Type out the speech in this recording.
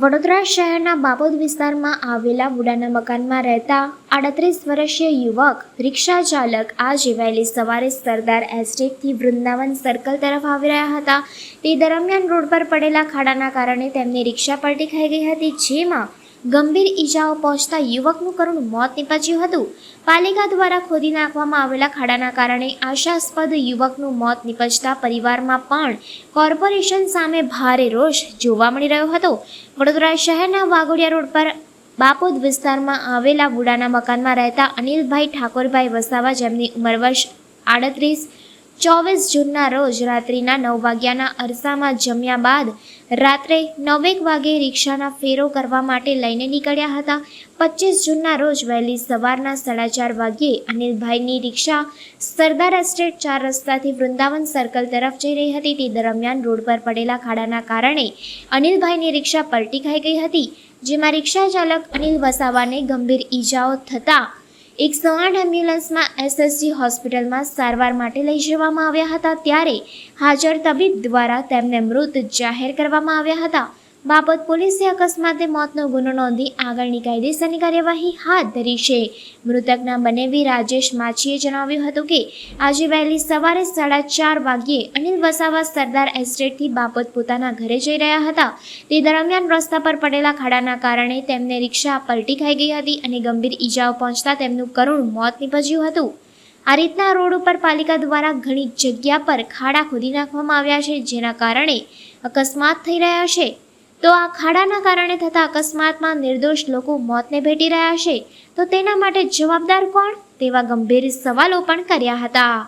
વડોદરા શહેરના બાબોદ વિસ્તારમાં આવેલા બુડાના મકાનમાં રહેતા આડત્રીસ વર્ષીય યુવક રિક્ષા ચાલક આજે વહેલી સવારે સરદાર એસ્ટેટથી વૃંદાવન સર્કલ તરફ આવી રહ્યા હતા. તે દરમિયાન રોડ પર પડેલા ખાડાના કારણે તેમની રિક્ષા પલટી ખાઈ ગઈ હતી, જેમાં ગંભીર ઈજાઓ પહોંચતા યુવકનું કરુણ મોત નીપજ્યું હતું. પાલિકા દ્વારા ખોદી નાખવામાં આવેલા ખાડાના કારણે આશાસ્પદ યુવકનું મોત નીપજતા પરિવારમાં પણ કોર્પોરેશન સામે ભારે રોષ જોવા મળી રહ્યો હતો. વડોદરા શહેરના વાઘોડિયા રોડ પર બાપોદ વિસ્તારમાં આવેલા વુડાના મકાનમાં રહેતા અનિલભાઈ ઠાકોરભાઈ વસાવા, જેમની ઉંમર વર્ષ આડત્રીસ ચોવીસ જૂનના રોજ રાત્રિના નવ વાગ્યાના અરસામાં જમ્યા બાદ રાત્રે નવેક વાગે રિક્ષાના ફેરો કરવા માટે લઈને નીકળ્યા હતા. પચીસ જૂનના રોજ વહેલી સવારના સાડા ચાર વાગ્યે અનિલભાઈની રિક્ષા સરદાર એસ્ટેટ ચાર રસ્તાથી વૃંદાવન સર્કલ તરફ જઈ રહી હતી. તે દરમિયાન રોડ પર પડેલા ખાડાના કારણે અનિલભાઈની રિક્ષા પલટી ખાઈ ગઈ હતી, જેમાં રિક્ષા ચાલક અનિલ વસાવાને ગંભીર ઈજાઓ થતાં એકસો આઠ એમ્બ્યુલન્સમાં એસએસજી હોસ્પિટલમાં સારવાર માટે લઈ જવામાં આવ્યા હતા, ત્યારે હાજર તબીબ દ્વારા તેમને મૃત જાહેર કરવામાં આવ્યા હતા. બાબત પોલીસે અકસ્માતે મોતનો ગુનો નોંધી આગળની કાયદેસરની કાર્યવાહી હાથ ધરી છે. મૃતકના બનેવી રાજેશ માછીએ જણાવ્યું હતું કે, આજે વહેલી સવારે સાડા ચાર વાગ્યે અનિલ વસાવા સરદાર એસ્ટેટથી બાપત પોતાના ઘરે જઈ રહ્યા હતા. તે દરમિયાન રસ્તા પર પડેલા ખાડાના કારણે તેમને રિક્ષા પલટી ખાઈ ગઈ હતી અને ગંભીર ઈજાઓ પહોંચતા તેમનું કરુણ મોત નીપજ્યું હતું. આ રીતના રોડ ઉપર પાલિકા દ્વારા ઘણી જગ્યા પર ખાડા ખોદી નાખવામાં આવ્યા છે, જેના કારણે અકસ્માત થઈ રહ્યા છે. તો આ ખાડાના કારણે થતા અકસ્માતમાં નિર્દોષ લોકો મોતને ભેટી રહ્યા છે. તો તેના માટે જવાબદાર કોણ? તેવા ગંભીર સવાલો પણ કર્યા હતા.